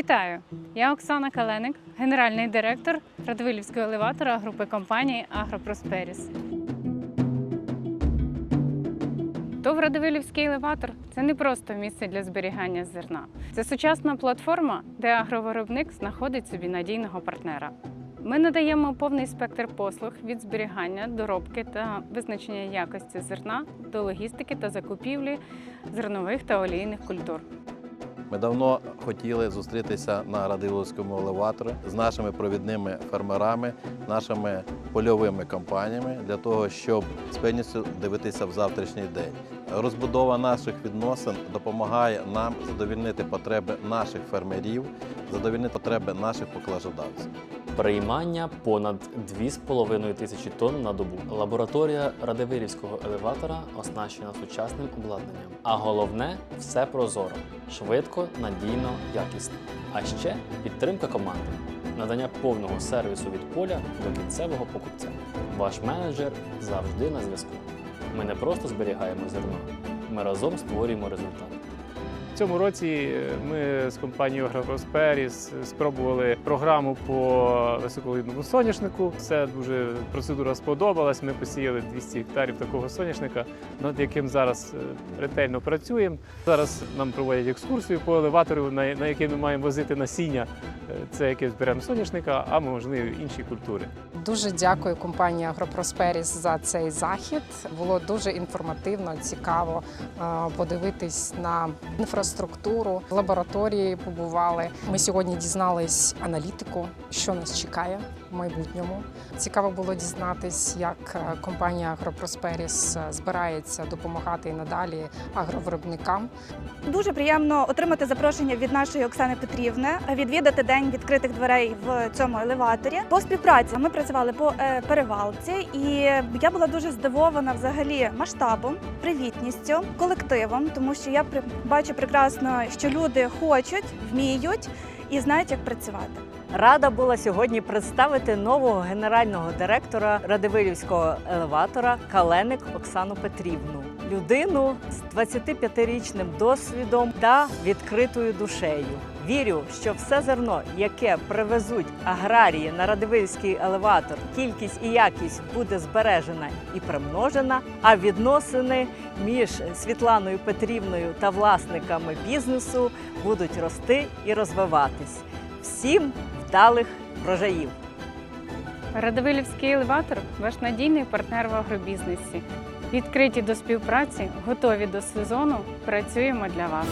Вітаю! Я Оксана Каленик, генеральний директор Радивилівського елеватора групи компанії Агропросперіс. ТОВ Радивилівський елеватор це не просто місце для зберігання зерна. Це сучасна платформа, де агровиробник знаходить собі надійного партнера. Ми надаємо повний спектр послуг від зберігання, доробки та визначення якості зерна до логістики та закупівлі зернових та олійних культур. Ми давно хотіли зустрітися на Радиловському елеваторі з нашими провідними фермерами, нашими польовими компаніями для того, щоб з певністю дивитися в завтрашній день. Розбудова наших відносин допомагає нам задовільнити потреби наших фермерів, задовільнити потреби наших поклажодавців. Приймання понад 2,5 тисячі тонн на добу. Лабораторія Радивирівського елеватора оснащена сучасним обладнанням. А головне все прозоро, швидко, надійно, якісно. А ще підтримка команди, надання повного сервісу від поля до кінцевого покупця. Ваш менеджер завжди на зв'язку. Ми не просто зберігаємо зерно, ми разом створюємо результат. Цьому році ми з компанією Агропросперіс спробували програму по високовидному соняшнику. Це дуже процедура сподобалась. Ми посіяли 200 гектарів такого соняшника, над яким зараз е, ретельно працюємо. Зараз нам проводять екскурсію по елеватору, на на який ми маємо возити насіння. Е, Це яке зберемо соняшника, а можливо інші культури. Дуже дякую компанії Агропросперіс за цей захід. Було дуже інформативно, цікаво е, подивитись на інфраструктуру. В лабораторії побували. Ми сьогодні дізнались аналітику, що нас чекає в майбутньому. Цікаво було дізнатись, як е, компанія Агропросперіс е, збирається допомагати і надалі агровиробникам. Дуже приємно отримати запрошення від нашої Оксани Петрівни, відвідати день відкритих дверей в цьому елеваторі. По співпраці ми працювали по е, перевалці, і я була дуже здивована взагалі масштабом, привітністю, колективом, тому що я бачу прекрасно, що люди хочуть, вміють і знають, як працювати. Рада була сьогодні представити нового генерального директора Радивилівського елеватора Каленик Оксану Петрівну, людину з 25-річним досвідом та відкритою душею. Вірю, що все зерно, яке привезуть аграрії на Радивилівський елеватор, кількість і якість буде збережена і примножена. А відносини між Світланою Петрівною та власниками бізнесу будуть рости і розвиватись. Всім вдалих врожаїв! Радивилівський елеватор ваш надійний партнер в агробізнесі. Відкриті до співпраці, готові до сезону. Працюємо для вас.